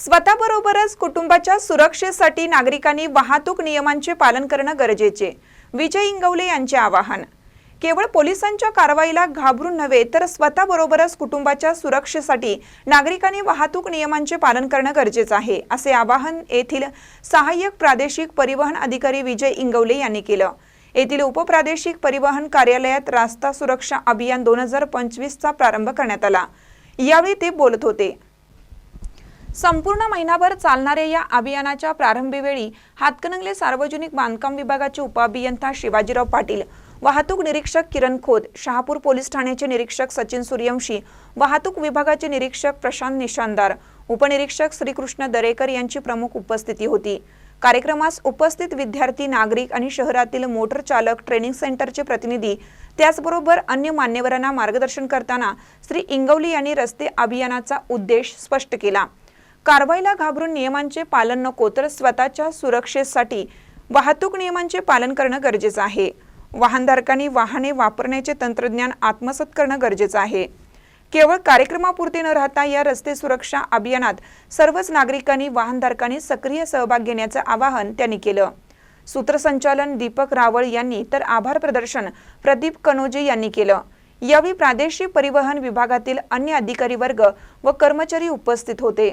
स्वतःबरोबरच कुटुंबाच्या सुरक्षेसाठी नागरिकांनी वाहतूक नियमांचे पालन करणं गरजेचे. विजय इंगवले यांचे आवाहन. केवळ पोलिसांच्या कारवाईला घाबरून नव्हे तर स्वतःबरोबरच कुटुंबाच्या सुरक्षेसाठी नागरिकांनी वाहतूक नियमांचे पालन करणं गरजेचं आहे असे आवाहन येथील सहाय्यक प्रादेशिक परिवहन अधिकारी विजय इंगवले यांनी केलं. येथील उपप्रादेशिक परिवहन कार्यालयात रास्ता सुरक्षा अभियान दोन हजार पंचवीसचा प्रारंभ करण्यात आला. यावेळी ते बोलत होते. संपूर्ण महिनाभर चालणाऱ्या या अभियानाच्या प्रारंभीवेळी हातकणंगले सार्वजनिक बांधकाम विभागाचे उपअभियंता शिवाजीराव पाटील वाहतूक निरीक्षक किरण खोत शहापूर पोलीस ठाण्याचे निरीक्षक सचिन सूर्यवंशी वाहतूक विभागाचे निरीक्षक प्रशांत निशानदार उपनिरीक्षक श्रीकृष्ण दरेकर यांची प्रमुख उपस्थिती होती. कार्यक्रमास उपस्थित विद्यार्थी नागरिक आणि शहरातील मोटर चालक ट्रेनिंग सेंटरचे प्रतिनिधी त्याचबरोबर अन्य मान्यवरांना मार्गदर्शन करताना श्री इंगवली यांनी रस्ते अभियानाचा उद्देश स्पष्ट केला. कारवाईला घाबरून नियमांचे पालन नको तर स्वतःच्या सुरक्षेसाठी वाहतूक नियमांचे पालन करणं गरजेचं आहे. वाहनधारकांनी वाहने वापरण्याचे तंत्रज्ञान आत्मसात करणं गरजेचं आहे. केवळ कार्यक्रमापुरते न राहता या रस्ते सुरक्षा अभियानात सर्वच नागरिकांनी वाहनधारकांनी सक्रिय सहभाग घेण्याचं आवाहन त्यांनी केलं. सूत्रसंचालन दीपक रावळ यांनी तर आभार प्रदर्शन प्रदीप कनोजे यांनी केलं. यावेळी प्रादेशिक परिवहन विभागातील अन्य अधिकारी वर्ग व कर्मचारी उपस्थित होते.